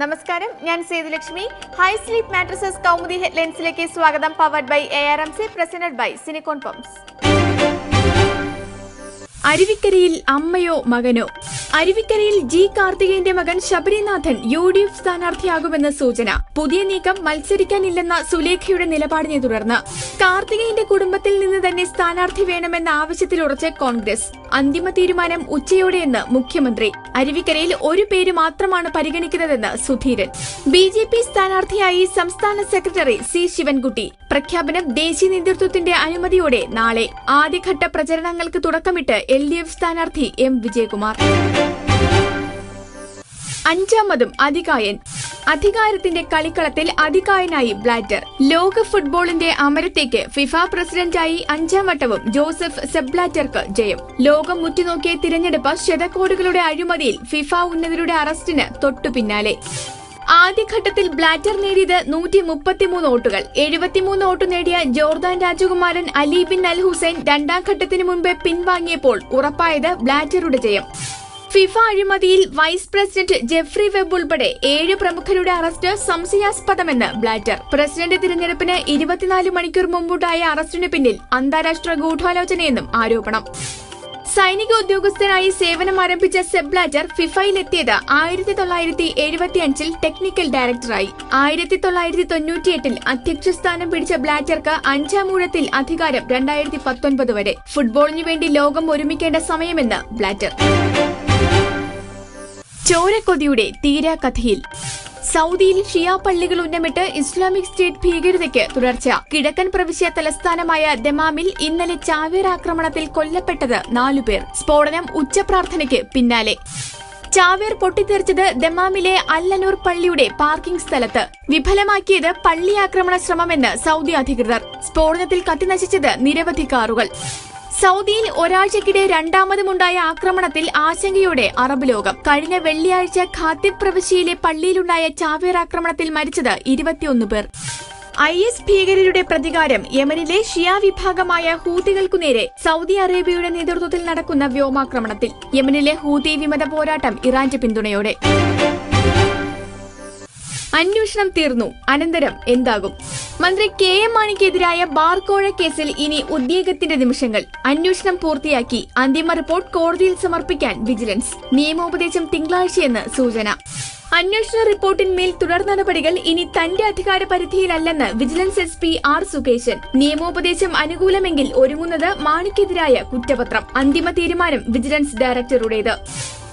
നമസ്കാരം. ഞാൻ Sethulakshmi. High sleep mattresses Kaumudi ഹെഡ്ലൈൻസിലേക്ക് സ്വാഗതം. Powered by A R M C presented by Sinicon pumps അരുവിക്കരയിൽ അമ്മയോ മകനോ? അരുവിക്കരയിൽ ജി കാർത്തികേയന്റെ മകൻ ശബരിനാഥൻ യു ഡി എഫ് സ്ഥാനാർത്ഥിയാകുമെന്ന് സൂചന. പുതിയ നീക്കം മത്സരിക്കാനില്ലെന്ന സുലേഖയുടെ നിലപാടിനെ തുടർന്ന് കാർത്തികേയന്റെ കുടുംബത്തിൽ നിന്ന് തന്നെ സ്ഥാനാർത്ഥി വേണമെന്ന ആവശ്യത്തിലുറച്ച് കോൺഗ്രസ്. അന്തിമ തീരുമാനം ഉച്ചയോടെയെന്ന് മുഖ്യമന്ത്രി. അരുവിക്കരയിൽ ഒരു പേര് മാത്രമാണ് പരിഗണിക്കുന്നതെന്ന് സുധീരൻ. ബി ജെ പി സ്ഥാനാർത്ഥിയായി സംസ്ഥാന സെക്രട്ടറി സി ശിവൻകുട്ടി. പ്രഖ്യാപനം ദേശീയ നേതൃത്വത്തിന്റെ അനുമതിയോടെ നാളെ ആദ്യഘട്ട പ്രചരണങ്ങൾക്ക് തുടക്കമിട്ട് എൽ ഡി എഫ് സ്ഥാനാർത്ഥി എം വിജയകുമാർ. അഞ്ചാമതും അധികായൻ അധികാരത്തിന്റെ കളിക്കളത്തിൽ അധികായനായി ബ്ലാറ്റർ. ലോക ഫുട്ബോളിന്റെ അമരത്തേക്ക് ഫിഫ പ്രസിഡന്റായി അഞ്ചാം വട്ടവും ജോസഫ് സെബ്ലാറ്റർക്ക് ജയം. ലോകം മുറ്റുനോക്കിയ തിരഞ്ഞെടുപ്പ് ശതകോടികളുടെ അഴിമതിയിൽ ഫിഫ ഉന്നതരുടെ അറസ്റ്റിന് തൊട്ടു പിന്നാലെ. ആദ്യഘട്ടത്തിൽ ബ്ലാറ്റർ നേടിയത് നൂറ്റി മുപ്പത്തിമൂന്ന് വോട്ടുകൾ. എഴുപത്തിമൂന്ന് വോട്ട് നേടിയ ജോർദാൻ രാജകുമാരൻ അലി ബിൻ അൽ ഹുസൈൻ രണ്ടാം ഘട്ടത്തിന് മുൻപ് പിൻവാങ്ങിയപ്പോൾ ഉറപ്പായത് ബ്ലാറ്ററുടെ ജയം. ഫിഫ അഴിമതിയിൽ വൈസ് പ്രസിഡന്റ് ജെഫ്രി വെബ് ഉൾപ്പെടെ ഏഴ് പ്രമുഖരുടെ അറസ്റ്റ് സംശയാസ്പദമെന്ന് ബ്ലാറ്റർ. പ്രസിഡന്റ് തിരഞ്ഞെടുപ്പിന് ഇരുപത്തിനാല് മണിക്കൂർ മുമ്പുണ്ടായ അറസ്റ്റിന് പിന്നിൽ അന്താരാഷ്ട്ര ഗൂഢാലോചനയെന്നും ആരോപണം. സൈനിക ഉദ്യോഗസ്ഥനായി സേവനം ആരംഭിച്ച സെബ്ലാറ്റർ ഫിഫയിലെത്തിയത് ആയിരത്തി തൊള്ളായിരത്തി എഴുപത്തിയഞ്ചിൽ ടെക്നിക്കൽ ഡയറക്ടറായി. ആയിരത്തി തൊള്ളായിരത്തി തൊണ്ണൂറ്റിയെട്ടിൽ അധ്യക്ഷ സ്ഥാനം പിടിച്ച ബ്ലാറ്റർക്ക് അഞ്ചാം ഊഴത്തിൽ അധികാരം രണ്ടായിരത്തി പത്തൊൻപത് വരെ. ഫുട്ബോളിനു വേണ്ടി ലോകം ഒരുമിക്കേണ്ട സമയമെന്ന് ബ്ലാറ്റർ. ചോരക്കൊതിയുടെ തീരാകഥയിൽ. സൗദിയിൽ ഷിയ പള്ളികൾ ഉന്നമിട്ട് ഇസ്ലാമിക് സ്റ്റേറ്റ് ഭീകരതയ്ക്ക് തുടർച്ച. കിഴക്കൻ പ്രവിശ്യ തലസ്ഥാനമായ ദമാമിൽ ഇന്നലെ ചാവേർ ആക്രമണത്തിൽ കൊല്ലപ്പെട്ടത് നാലുപേർ സ്ഫോടനം ഉച്ചപ്രാർത്ഥനയ്ക്ക് പിന്നാലെ. ചാവേർ പൊട്ടിത്തെറിച്ചത് ദമാമിലെ അല്ലനൂർ പള്ളിയുടെ പാർക്കിംഗ് സ്ഥലത്ത്. വിഫലമാക്കിയത് പള്ളി ആക്രമണ ശ്രമമെന്ന് സൗദി അധികൃതർ. സ്ഫോടനത്തിൽ കത്തിനശിച്ചത് നിരവധി കാറുകൾ. സൗദിയിൽ ഒരാഴ്ചക്കിടെ രണ്ടാമതുമുണ്ടായ ആക്രമണത്തിൽ ആശങ്കയോടെ അറബ് ലോകം. കഴിഞ്ഞ വെള്ളിയാഴ്ച ഖാത്തിബ് പ്രവിശ്യയിലെ പള്ളിയിലുണ്ടായ ചാവേർ ആക്രമണത്തിൽ മരിച്ചത് ഇരുപത്തിയൊന്ന് പേർ. ഐ എസ് ഭീകരരുടെ പ്രതികാരം യമനിലെ ഷിയ വിഭാഗമായ ഹൂതികൾക്കു നേരെ സൗദി അറേബ്യയുടെ നേതൃത്വത്തിൽ നടക്കുന്ന വ്യോമാക്രമണത്തിൽ. യമനിലെ ഹൂതി വിമത പോരാട്ടം ഇറാന്റെ പിന്തുണയോടെ. അന്വേഷണം തീർന്നു. അനന്തരം എന്താകും? മന്ത്രി കെ എം മാണിക്കെതിരായ ബാർകോഴ കേസിൽ ഇനി ഉദ്യോഗത്തിന്റെ നിമിഷങ്ങൾ. അന്വേഷണം പൂർത്തിയാക്കി അന്തിമ റിപ്പോർട്ട് കോടതിയിൽ സമർപ്പിക്കാൻ വിജിലൻസ്. നിയമോപദേശം തിങ്കളാഴ്ചയെന്ന് സൂചന. അന്വേഷണ റിപ്പോർട്ടിന്മേൽ തുടർ നടപടികൾ ഇനി തന്റെ അധികാര പരിധിയിലല്ലെന്ന് vigilance S P R Sukesan. നിയമോപദേശം അനുകൂലമെങ്കിൽ ഒരുങ്ങുന്നത് മാണിക്കെതിരായ കുറ്റപത്രം. അന്തിമ തീരുമാനം വിജിലൻസ് ഡയറക്ടറുടേത്.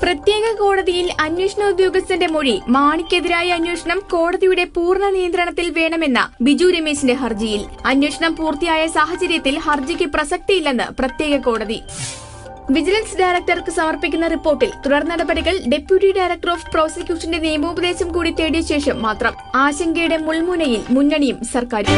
പ്രത്യേക കോടതിയിൽ അന്വേഷണ ഉദ്യോഗസ്ഥന്റെ മൊഴി മാണിക്കെതിരായ അന്വേഷണം കോടതിയുടെ പൂർണ നിയന്ത്രണത്തിൽ വേണമെന്ന ബിജു രമേശിന്റെ ഹർജിയിൽ. അന്വേഷണം പൂർത്തിയായ സാഹചര്യത്തിൽ ഹർജിക്ക് പ്രസക്തിയില്ലെന്ന് പ്രത്യേക കോടതി. വിജിലൻസ് ഡയറക്ടർക്ക് സമർപ്പിക്കുന്ന റിപ്പോർട്ടിൽ തുടർ നടപടികൾ ഡെപ്യൂട്ടി ഡയറക്ടർ ഓഫ് പ്രോസിക്യൂഷന്റെ നിയമോപദേശം കൂടി തേടിയ ശേഷം മാത്രം. ആശങ്കയുടെ മുൾമുനയിൽ മുന്നണിയും സർക്കാരും.